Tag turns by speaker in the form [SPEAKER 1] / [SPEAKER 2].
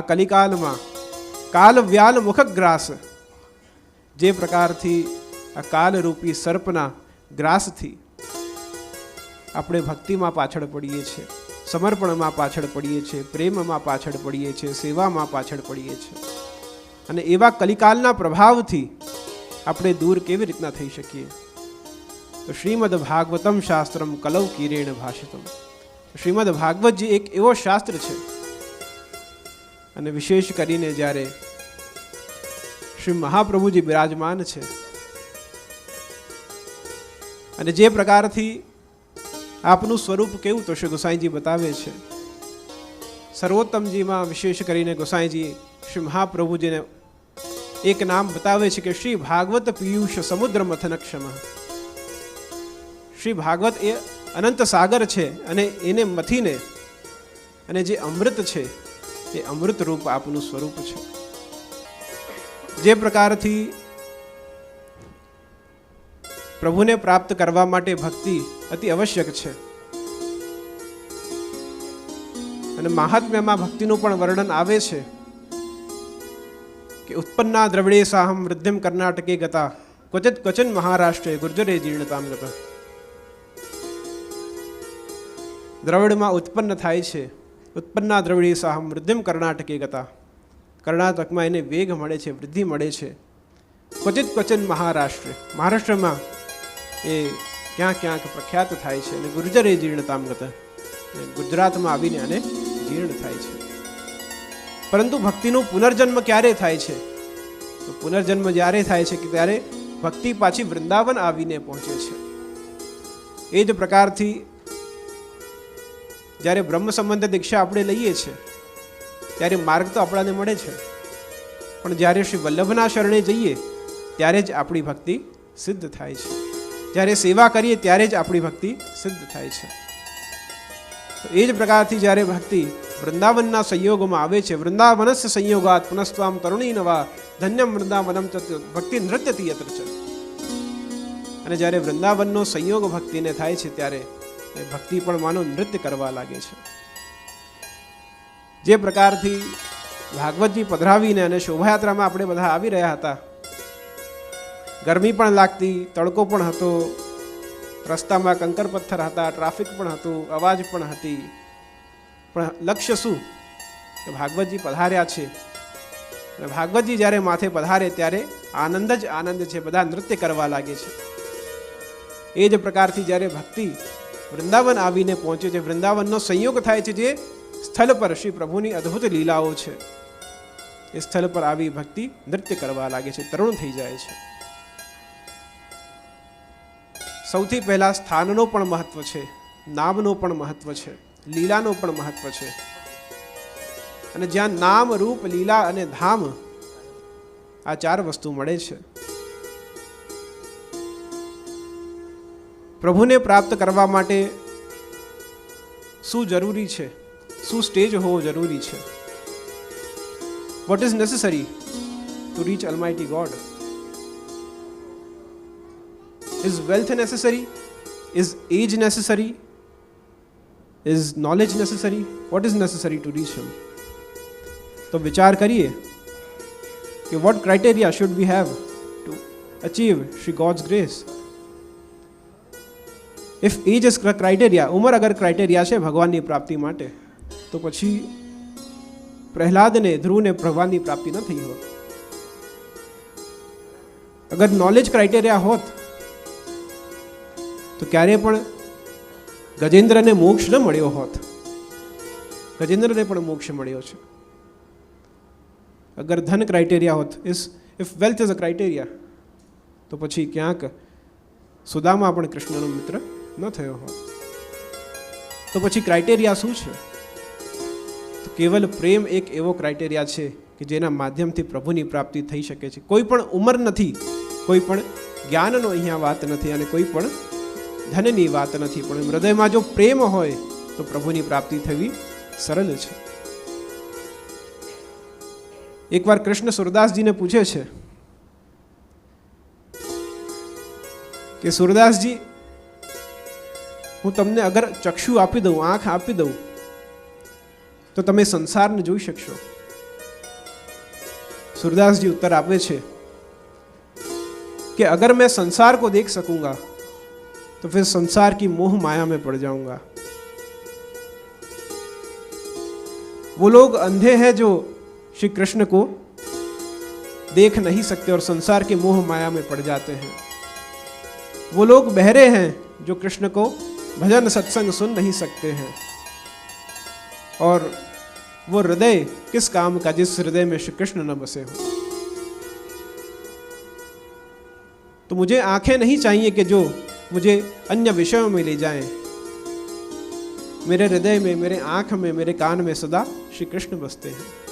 [SPEAKER 1] આ કલિકાલમાં કાલ વ્યાલ મુખગ્રાસ. જે પ્રકારથી આ કાલરૂપી સર્પના ગ્રાસથી આપણે ભક્તિમાં પાછળ પડીએ છીએ, સમર્પણમાં પાછળ પડીએ છીએ, પ્રેમમાં પાછળ પડીએ છીએ, સેવામાં પાછળ પડીએ છીએ. અને એવા કલિકાલના પ્રભાવથી આપણે દૂર કેવી રીતના થઈ શકીએ? તો શ્રીમદ ભાગવતમ શાસ્ત્રમ કલૌ કિરેણ ભાષિતમ શ્રીમદ ભાગવતજી એક એવો શાસ્ત્ર છે અને વિશેષ કરીને જ્યારે શ્રી મહાપ્રભુજી બિરાજમાન છે. અને જે પ્રકારથી આપનું સ્વરૂપ કેવું તો શ્રી ગોસાઈજી બતાવે છે. સર્વોત્તમજીમાં વિશેષ કરીને ગોસાઈજી શ્રી મહાપ્રભુજીને એક નામ બતાવે છે કે શ્રી ભાગવત પિયુષ સમુદ્ર મથન ક્ષમ શ્રી ભાગવત એ અનંત સાગર છે અને એને મથીને અને જે અમૃત છે એ અમૃત રૂપ આપનું સ્વરૂપ છે. જે પ્રકારથી પ્રભુને પ્રાપ્ત કરવા માટે ભક્તિ અતિ આવશ્યક છે. અને મહાત્મ્યમાં ભક્તિનું પણ વર્ણન આવે છે કે ઉત્પન્ના દ્રવિડે સાહમ વૃદ્ધિમ કર્ણાટકે ગતા, ક્વચિત ક્વચન મહારાષ્ટ્રે ગુર્જરે જીર્ણતામ ગતા. દ્રવિડમાં ઉત્પન્ન થાય છે. ઉત્પન્ના દ્રવિડી સાહ વૃદ્ધિમ કર્ણાટકે ગતા. કર્ણાટકમાં એને વેગ મળે છે, વૃદ્ધિ મળે છે. ક્વચિત ક્વચિત મહારાષ્ટ્ર. મહારાષ્ટ્રમાં એ ક્યાંક ક્યાંક પ્રખ્યાત થાય છે અને ગુર્જરે જીર્ણતામ ગતા. ગુજરાતમાં આવીને અને જીર્ણ થાય છે. પરંતુ ભક્તિનું પુનર્જન્મ ક્યારે થાય છે? તો પુનર્જન્મ જ્યારે થાય છે કે ત્યારે ભક્તિ પાછી વૃંદાવન આવીને પહોંચે છે. એ જ પ્રકારથી જ્યારે બ્રહ્મ સંબંધ દીક્ષા આપણે લઈએ છીએ, ત્યારે માર્ગ તો આપણાને મળે છે. પણ જ્યારે શ્રી વલ્લભના શરણે જઈએ, ત્યારે જ આપણી ભક્તિ સિદ્ધ થાય છે. જ્યારે સેવા કરીએ, ત્યારે જ આપણી ભક્તિ સિદ્ધ થાય છે. તો એ જ પ્રકારથી જ્યારે ભક્તિ વૃંદાવનના સંયોગોમાં આવે છે વૃંદાવનસ્ય સંયોગાત પુનસ્વામ તરુણી નવા ધન્યમ વૃંદાવનમ ભક્તિ નૃત્યતી યત્ર છે અને જ્યારે વૃંદાવનનો સંયોગ ભક્તિને થાય છે, ત્યારે ભક્તિ પણ માનો, નૃત્ય કરવા લાગે છે. જે પ્રકારથી ભાગવતજી પધરાવીને અને શોભાયાત્રામાં આપણે બધા આવી રહ્યા હતા. ગરમી પણ લાગતી, તડકો પણ હતો, રસ્તામાં કંકર પથ્થર હતા, ટ્રાફિક પણ હતું, અવાજ પણ હતી. પણ લક્ષ્ય શું? કે ભાગવતજી પધાર્યા છે. અને ભાગવતજી જ્યારે માથે પધારે ત્યારે આનંદ જ આનંદ છે, બધા નૃત્ય કરવા લાગે છે. એ જ પ્રકારથી જ્યારે ભક્તિ વૃંદાવન આવીને પહોંચે છે. વૃંદાવનનો સંયોગ થાય છે જે સ્થળ પર શ્રી પ્રભુની અદ્ભુત લીલાઓ છે. એ સ્થળ પર આવી ભક્તિ નૃત્ય કરવા લાગે છે. તરુણ થઈ જાય છે. સૌથી પહેલા સ્થાનનો પણ મહત્વ છે. નામનો પણ મહત્વ છે. લીલાનો પણ મહત્વ છે. અને જ્યાં નામ રૂપ, લીલા અને ધામ આ ચાર વસ્તુ મળે છે. પ્રભુને પ્રાપ્ત કરવા માટે શું જરૂરી છે? શું સ્ટેજ હોવો જરૂરી છે? What is necessary to reach almighty god is wealth necessary is age necessary is knowledge necessary what is necessary to reach him તો વિચાર કરીએ કે what criteria should we have to achieve Shri God's grace if age is criteria ઉંમર અગર criteria છે ભગવાનની પ્રાપ્તિ માટે, તો પછી પ્રહલાદને, ધ્રુવને ભગવાનની પ્રાપ્તિ ન થઈ હોત અગર નોલેજ ક્રાઇટેરિયા હોત, તો ક્યારે પણ ગજેન્દ્રને મોક્ષ ન મળ્યો હોત. ગજેન્દ્રને પણ મોક્ષ મળ્યો છે. અગર ધન ક્રાઇટેરિયા હોત is if wealth is a criteria તો પછી ક્યાંક સુદામા પણ કૃષ્ણનો મિત્ર ન થયો હોત. તો પછી ક્રાઇટેરિયા શું છે? તો કેવલ પ્રેમ એક એવો ક્રાઇટેરિયા છે કે જેના માધ્યમથી પ્રભુની પ્રાપ્તિ થઈ શકે છે. કોઈ પણ ઉંમર નથી, કોઈ પણ જ્ઞાનનો અહીંયા વાત નથી અને કોઈ પણ ધનની વાત નથી. પણ હૃદયમાં જો પ્રેમ હોય, તો પ્રભુની પ્રાપ્તિ થવી સરળ છે. એકવાર કૃષ્ણ સુરદાસજીને પૂછે છે કે, સુરદાસજી હું તમને અગર ચક્ષુ આપી દઉં આંખ આપી દઉં તો તમે સંસારને જોઈ શકશો सूरदास जी उत्तर आपे छे कि अगर मैं संसार को देख सकूंगा तो फिर संसार की मोह माया में पड़ जाऊंगा वो लोग अंधे हैं जो श्री कृष्ण को देख नहीं सकते और संसार के मोह माया में पड़ जाते हैं वो लोग बहरे हैं जो कृष्ण को भजन सत्संग सुन नहीं सकते हैं। और वो हृदय किस काम का, जिस हृदय में श्री कृष्ण न बसे हो। तो मुझे आँखें नहीं चाहिए कि जो मुझे अन्य विषयों में ले जाएँ। मेरे हृदय में, मेरे आँख में, मेरे कान में सदा श्री कृष्ण बसते हैं।